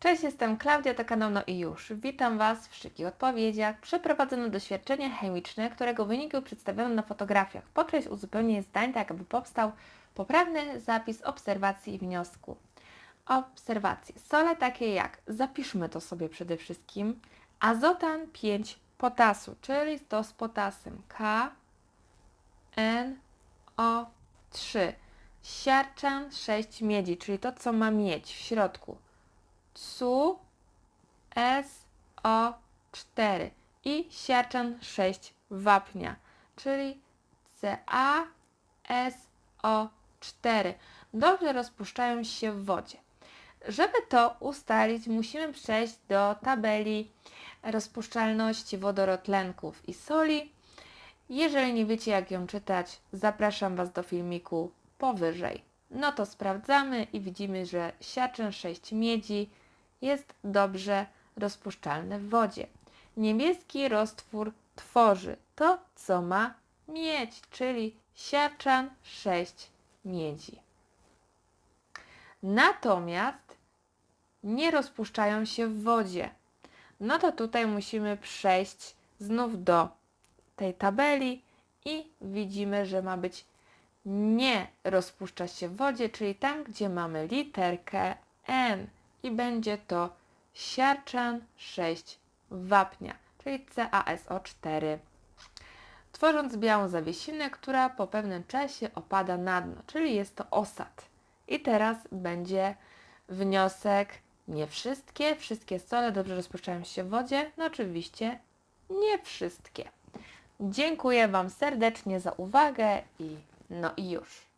Cześć, jestem Klaudia, to kanał No i już. Witam Was w szybkich odpowiedziach. Przeprowadzono doświadczenie chemiczne, którego wyniki przedstawiono na fotografiach. Podkreś uzupełnienie zdań, tak aby powstał poprawny zapis obserwacji i wniosku. Obserwacje. Sole takie jak, zapiszmy to sobie przede wszystkim, azotan 5 potasu, czyli to z potasem K, N, O, 3. Siarczan 6 miedzi, czyli to, co ma miedź w środku. Su, S, O, 4 i siarczan 6 wapnia, czyli Ca, S, O, 4. Dobrze rozpuszczają się w wodzie. Żeby to ustalić, musimy przejść do tabeli rozpuszczalności wodorotlenków i soli. Jeżeli nie wiecie, jak ją czytać, zapraszam Was do filmiku powyżej. No to sprawdzamy i widzimy, że siarczan 6 miedzi jest dobrze rozpuszczalny w wodzie. Niebieski roztwór tworzy to, co ma miedź, czyli siarczan 6 miedzi. Natomiast nie rozpuszczają się w wodzie. No to tutaj musimy przejść znów do tej tabeli i widzimy, że ma być nie rozpuszcza się w wodzie, czyli tam, gdzie mamy literkę N i będzie to siarczan 6 wapnia, czyli CaSO4. Tworząc białą zawiesinę, która po pewnym czasie opada na dno, czyli jest to osad. I teraz będzie wniosek, nie wszystkie, wszystkie sole dobrze rozpuszczają się w wodzie, no oczywiście nie wszystkie. Dziękuję Wam serdecznie za uwagę i no i już.